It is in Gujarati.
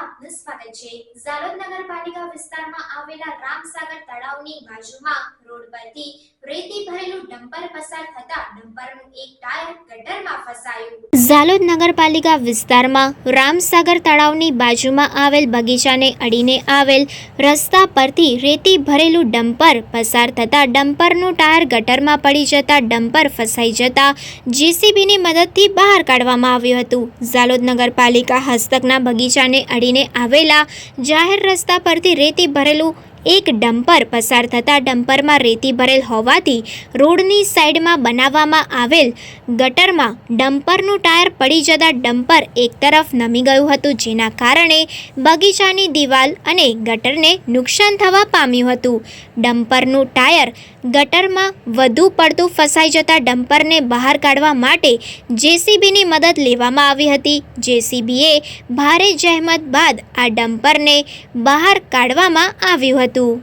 ન્યૂઝમાં સ્વાગત છે. ઝાલોદ નગરપાલિકા વિસ્તારમાં આવેલા રામસાગર તળાવની બાજુમાં રોડ પરથી રેતી ડમ્પર પસાર થતા ડમ્પરનું એક ટાયર ગટરમાં ફસાયું. ઝાલોદ નગરપાલિકા વિસ્તારમાં રામસાગર તળાવની બાજુમાં આવેલ બગીચાને અડીને આવેલ રસ્તા પરથી રેતી ભરેલું ડમ્પર પસાર થતા ડમ્પરનું ટાયર ગટરમાં પડી જતા ડમ્પર ફસાઈ જતા જેસીબીની મદદથી બહાર કાઢવામાં આવ્યું હતું. ઝાલોદ નગરપાલિકા હસ્તકના બગીચાને અડીને આવેલા જાહેર રસ્તા પરથી રેતી ભરેલું એક ડમ્પર પસાર થતાં ડમ્પરમાં રેતી ભરેલ હોવાથી રોડની સાઈડમાં બનાવવામાં આવેલ ગટરમાં ડમ્પરનું ટાયર પડી જતાં ડમ્પર એક તરફ નમી ગયું હતું, જેના કારણે બગીચાની દિવાલ અને ગટરને નુકસાન થવા પામ્યું હતું. ડમ્પરનું ટાયર ગટરમાં વધુ પડતું ફસાઈ જતાં ડમ્પરને બહાર કાઢવા માટે જેસીબીની મદદ લેવામાં આવી હતી. જેસીબીએ ભારે જહેમત બાદ આ ડમ્પરને બહાર કાઢવામાં આવ્યું હતું. tu.